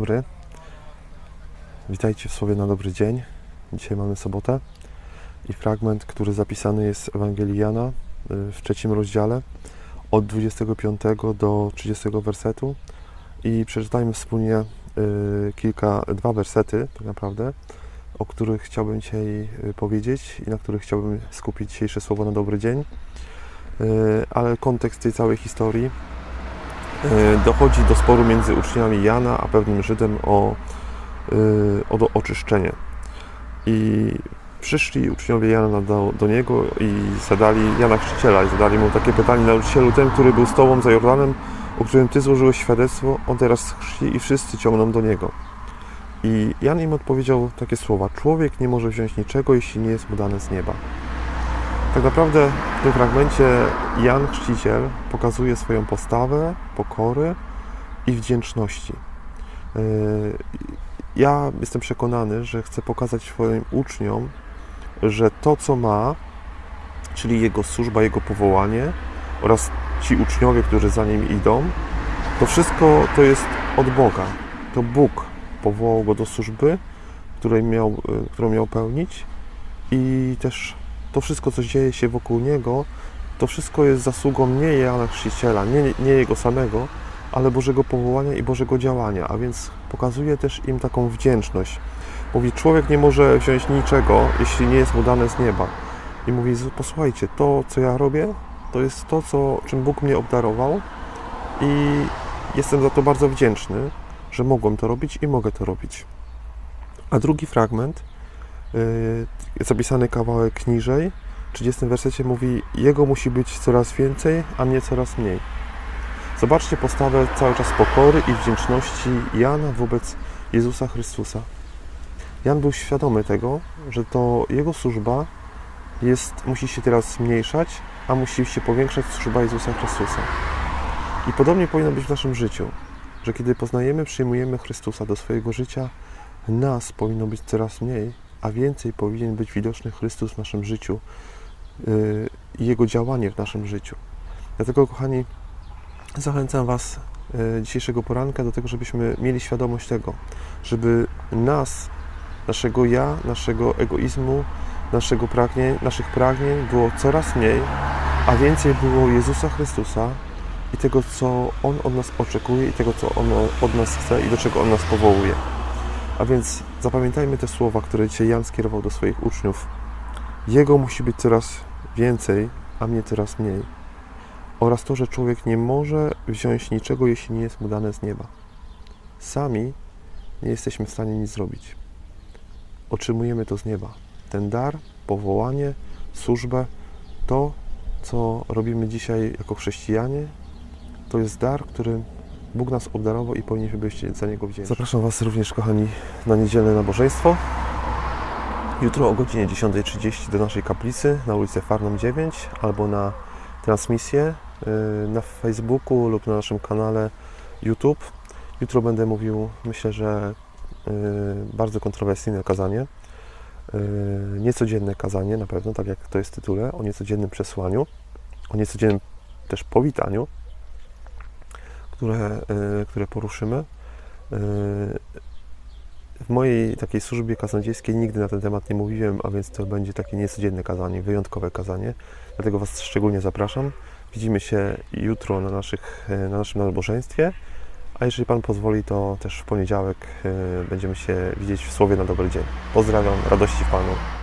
dobry. Witajcie w Słowie na dobry dzień. Dzisiaj mamy sobotę i fragment, który zapisany jest w Ewangelii Jana y, w trzecim rozdziale od 25 do 30 wersetu i przeczytajmy wspólnie y, kilka, dwa wersety tak naprawdę, o których chciałbym dzisiaj y, powiedzieć i na których chciałbym skupić dzisiejsze Słowo na dobry dzień. Ale kontekst tej całej historii dochodzi do sporu między uczniami Jana a pewnym Żydem o, y, o oczyszczenie. I przyszli uczniowie Jana do, do niego i zadali Jana Chrzciciela i zadali mu takie pytanie nauczycielu, ten, który był z tobą za Jordanem, o którym ty złożyłeś świadectwo, on teraz chrzci i wszyscy ciągną do niego. I Jan im odpowiedział takie słowa: Człowiek nie może wziąć niczego, jeśli nie jest mu dane z nieba. Tak naprawdę w tym fragmencie Jan Chrzciciel pokazuje swoją postawę pokory i wdzięczności. Yy, Ja jestem przekonany, że chcę pokazać swoim uczniom, że to, co ma, czyli jego służba, jego powołanie oraz ci uczniowie, którzy za nim idą, to wszystko to jest od Boga. To Bóg powołał go do służby, której miał, y, którą miał pełnić i też to wszystko, co dzieje się wokół niego, to wszystko jest zasługą nie Jana Chrzciciela, nie, nie jego samego, ale Bożego powołania i Bożego działania, a więc pokazuje też im taką wdzięczność. Mówi, człowiek nie może wziąć niczego, jeśli nie jest mu dane z nieba. I mówi, "Z- posłuchajcie, to co ja robię, to jest to, co, czym Bóg mnie obdarował i jestem za to bardzo wdzięczny, że mogłem to robić i mogę to robić. A drugi fragment, zapisany kawałek niżej, w 30 wersecie mówi, Jego musi być coraz więcej, a mnie coraz mniej. Zobaczcie postawę cały czas pokory i wdzięczności Jana wobec Jezusa Chrystusa. Jan był świadomy tego, że to jego służba jest, musi się teraz zmniejszać, a musi się powiększać służba Jezusa Chrystusa. I podobnie powinno być w naszym życiu, że kiedy poznajemy, przyjmujemy Chrystusa do swojego życia, nas powinno być coraz mniej, a więcej powinien być widoczny Chrystus w naszym życiu i Jego działanie w naszym życiu. Dlatego, kochani, zachęcam Was e, dzisiejszego poranka do tego, żebyśmy mieli świadomość tego, żeby nas, naszego ja, naszego egoizmu, naszego pragnień, naszych pragnień było coraz mniej, a więcej było Jezusa Chrystusa i tego, co On od nas oczekuje i tego, co On od nas chce i do czego On nas powołuje. A więc zapamiętajmy te słowa, które dzisiaj Jan skierował do swoich uczniów. Jego musi być coraz więcej, a mnie coraz mniej oraz to, że człowiek nie może wziąć niczego, jeśli nie jest mu dane z nieba. Sami nie jesteśmy w stanie nic zrobić. Otrzymujemy to z nieba. Ten dar, powołanie, służbę, to, co robimy dzisiaj jako chrześcijanie, to jest dar, którym Bóg nas obdarował i powinniśmy być za niego wdzięczni. Zapraszam Was również, kochani, na niedzielne nabożeństwo. Jutro o godzinie 10.30 do naszej kaplicy na ulicy Farną 9 albo na transmisję y, na Facebooku lub na naszym kanale YouTube. Jutro będę mówił, myślę, że y, bardzo kontrowersyjne kazanie. Y, Niecodzienne kazanie na pewno, tak jak to jest w tytule, o niecodziennym przesłaniu, o niecodziennym też powitaniu, które, y, które poruszymy. Y, W mojej takiej służbie kaznodziejskiej nigdy na ten temat nie mówiłem, a więc to będzie takie niecodzienne kazanie, wyjątkowe kazanie. Dlatego Was szczególnie zapraszam. Widzimy się jutro na, naszych, e, na naszym nabożeństwie, a jeżeli Pan pozwoli, to też w poniedziałek e, będziemy się widzieć w Słowie na dobry dzień. Pozdrawiam, radości w Panu.